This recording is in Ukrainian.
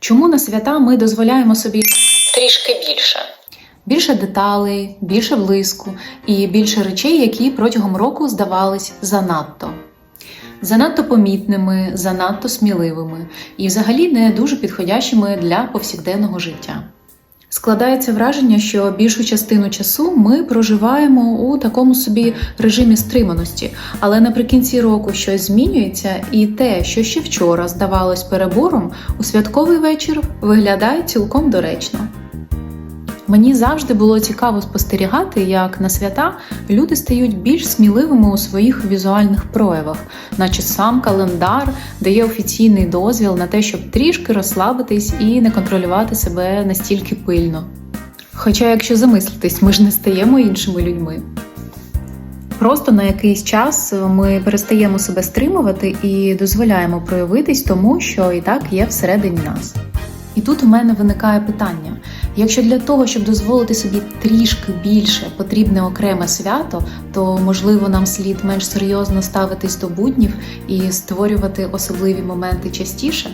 Чому на свята ми дозволяємо собі трішки більше. більше деталей, більше блиску і більше речей, які протягом року здавались занадто? Занадто помітними, занадто сміливими і взагалі не дуже підходящими для повсякденного життя. Складається враження, що більшу частину часу ми проживаємо у такому собі режимі стриманості, але наприкінці року щось змінюється, і те, що ще вчора здавалось перебором, у святковий вечір виглядає цілком доречно. Мені завжди було цікаво спостерігати, як на свята люди стають більш сміливими у своїх візуальних проявах, наче сам календар дає офіційний дозвіл на те, щоб трішки розслабитись і не контролювати себе настільки пильно. Хоча, якщо замислитись, ми ж не стаємо іншими людьми. Просто на якийсь час ми перестаємо себе стримувати і дозволяємо проявитись тому, що і так є всередині нас. І тут у мене виникає питання: якщо для того, щоб дозволити собі трішки більше потрібне окреме свято, то можливо нам слід менш серйозно ставитись до буднів і створювати особливі моменти частіше?